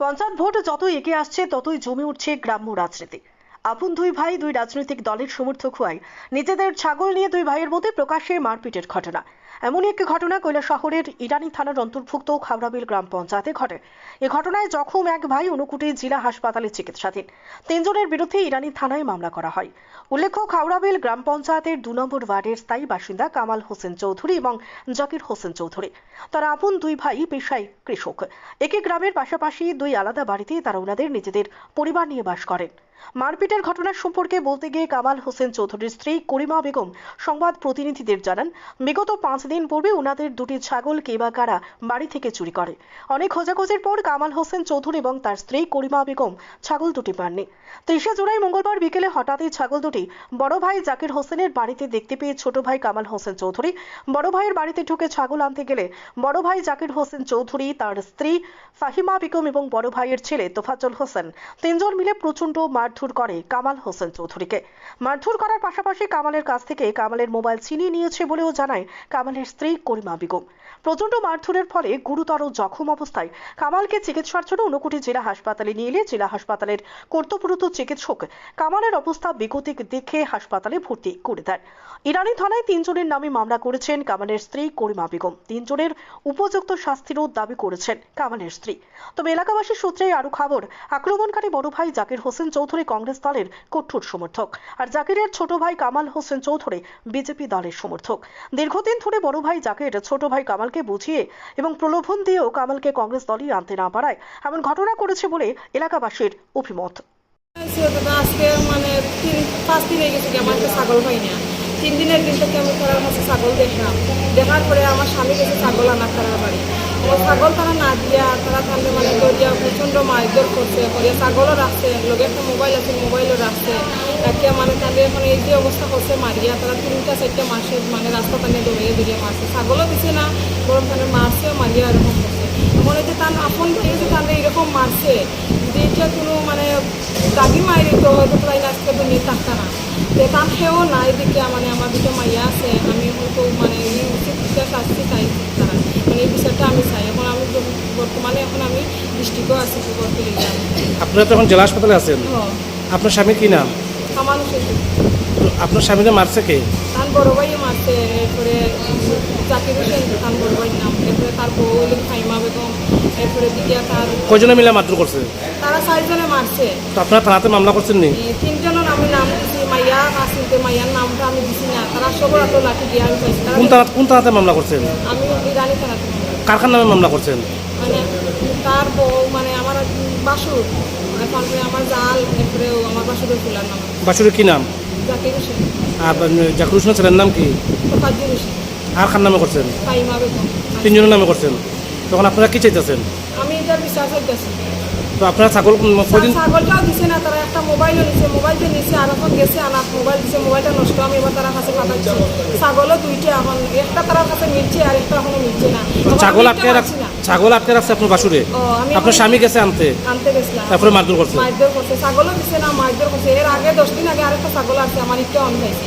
Panchayat vote যতই এগিয়ে আসছে ততই জমে উঠছে গ্রাম্য রাজনীতি। আপন দুই ভাই, দুই রাজনৈতিক দলের সমর্থক হওয়ায় নিজেদের ছাগল নিয়ে দুই ভাইয়ের মধ্যে প্রকাশ্যে মারপিটের ঘটনা। এমনই একটি ঘটনা কৈলা শহরের ইরানি থানার অন্তর্ভুক্ত খাবড়াবিল গ্রাম পঞ্চায়েতে ঘটে। এ ঘটনায় জখম এক ভাই অনুকুটি জেলা হাসপাতালে চিকিৎসাধীন। তিনজনের বিরুদ্ধে ইরানি থানায় মামলা করা হয়। উল্লেখ্য খাওড়াবিল গ্রাম পঞ্চায়েতের দু নম্বর ওয়ার্ডের স্থায়ী বাসিন্দা কামাল হোসেন চৌধুরী এবং জাকির হোসেন চৌধুরী। তারা আপন দুই ভাই, পেশায় কৃষক। একই গ্রামের পাশাপাশি দুই আলাদা বাড়িতে তারা ওনাদের নিজেদের পরিবার নিয়ে বাস করেন। মারপিটের ঘটনার সম্পর্কে বলতে গিয়ে কামাল হোসেন চৌধুরীর স্ত্রী করিমা বেগম সংবাদ প্রতিনিধিদের জানান, বিগত পাঁচ দিন পূর্বে উনাদের দুটি ছাগল কে বা কারা বাড়ি থেকে চুরি করে। অনেক খোঁজাখোঁজির পর কামাল হোসেন চৌধুরী এবং তার স্ত্রী করিমা বেগম ছাগল দুটি পাননি। তেইশে জুলাই মঙ্গলবার বিকেলে হঠাৎই ছাগল দুটি বড় ভাই জাকির হোসেনের বাড়িতে দেখতে পেয়ে ছোট ভাই কামাল হোসেন চৌধুরী, বড় ভাইয়ের বাড়িতে ঢুকে ছাগল আনতে গেলে বড় ভাই জাকির হোসেন চৌধুরী, তার স্ত্রী ফাহিমা বেগম এবং বড় ভাইয়ের ছেলে তোফাজ্জল হোসেন তিনজন মিলে প্রচণ্ড মারধর করে কামাল হোসেন চৌধুরীকে। মারধর করার পাশাপাশি কামালের কাছ থেকে কামালের মোবাইল ছিনিয়ে নিয়েছে বলেও জানায় কামালের স্ত্রী করিমা বেগম। প্রচণ্ড মারধরের ফলে গুরুতর জখম অবস্থায় কামালকে চিকিৎসার জন্য ঊনকোটি জেলা হাসপাতালে নিয়ে এলে জেলা হাসপাতালের কর্তব্যরত চিকিৎসক কামালের অবস্থা বেগতিক দেখে হাসপাতালে ভর্তি করে দেন ইরানি থানায় তিনজনের নামে মামলা করেছেন কামালের স্ত্রী করিমা বেগম। তিনজনের উপযুক্ত শাস্তিরও দাবি করেছেন কামালের স্ত্রী। তবে এলাকাবাসী সূত্রে আরও খবর, আক্রমণকারী বড় ভাই জাকির হোসেন চৌধুরী কংগ্রেস দলের কঠোর সমর্থক। আর জাকিরের ছোট ভাই কামাল হোসেন চৌধুরী বিজেপি দলের সমর্থক। দীর্ঘদিন ধরে বড় ভাই জাকির, ছোট ভাই কামালকে বুঝিয়ে এবং প্রলোভন দিয়েও কামালকে কংগ্রেস দলই আনতে না পারায় এমন ঘটনা করেছে বলে এলাকাবাসীর অভিমত। মানে তিন দিনের দিন থেকে আমি ছাগল দেখলাম। দেখার পরে আমার স্বামী গেছে ছাগল আনা তারা বাড়ি আমার ছাগল তারা না দিয়া তারা তাহলে মানে দরিয়া প্রচণ্ড মারধর করছে। করে ছাগলও রাখছে, লগে একটা মোবাইল আছে, মোবাইলও রাখছে। একে মানে তাদের এখন এই যে অবস্থা করছে মারিয়া, তারা তিনটা, চারটা মাসে মানে রাস্তা টানে দৌড়িয়ে দৌড়িয়ে মারছে। ছাগলও দিছে না, বরং তাহলে মারছেও মারিয়া এরকম করছে। এখন যে তার আপন ভাই যে তাহলে এরকম মারছে, যে এটা কোনো মানে দাগি মারি তো হয়তো প্রায় আজকে তো নিয়ে থাকতা না। তো তার সেও না, এদিকে মানে আমার দুটো মাইয়া আছে, আমি হয়তো মানে উচিত শাস্তি চাই তারা। বিষয়টা আমি চাই। এখন আমি বর্তমানে এখন আমি ডিস্ট্রিক্টও আছি আপনারা তো এখন জেলা হাসপাতালে আছেন। আপনার স্বামীর কি নাম? আমার আপনার স্বামীকে মারছে কে? তার বড় ভাই মারছে এরপরে জাকির হোসেন তার বড় ভাই নাম। এরপরে তার বউ হইল ফাইমা বেগম। এরপরে তার মিলে করছে? তারা চারজনে মারছে। তো আপনারা থানাতে মামলা করছেন নি তিনজনের আমি নাম দিছি। মাইয়া আসিল তো মাইয়ার নামটা আমি দিছি না। তারা সবার তো লাঠি দিয়ে আমি পাইছি কোন থানা কোন থানাতে মামলা করছেন? আমি ইরানি থানাতে কারখার নামে মামলা করছেন? মানে তার বউ মানে আমার বাসুর তারপরে আমার জাল এরপরে আমার বাসুরের ফুলার নাম। বাসুরের কি নাম? জাকির হোসেন। আর জাকির হোসেন ছেলের নাম কি? হোসেন। আর খার নামে করছেন? ফাইমা বেগম। তিনজনের নামে করছেন। তখন আপনারা কি চাইতেছেন? আমি এটা তো আপনারা ছাগল কদিন ছাগলটাও দিছে না তারা একটা মোবাইলও নিছে মোবাইলটা নিছে আর এখন গেছে আনার মোবাইল দিছে মোবাইলটা নষ্ট আমি এবার তারা কাছে পাঠাচ্ছি ছাগলও দুইটা এখন একটা তারা কাছে মিলছে আর একটা এখনও মিলছে না। ছাগল আটকে নিতে রাখ পারছি না। ছাগল আটকে রাখছে আপনার বাসুরে? আপনার স্বামী গেছে আনতে? আনতে গেছিলাম তারপরে মারধর করছে? মারধর করছে। ছাগলও দিছে না মারধর করছে। এর আগে দশ দিন আগে আরেকটা ছাগল আছে আমার একটু অন হয়েছে।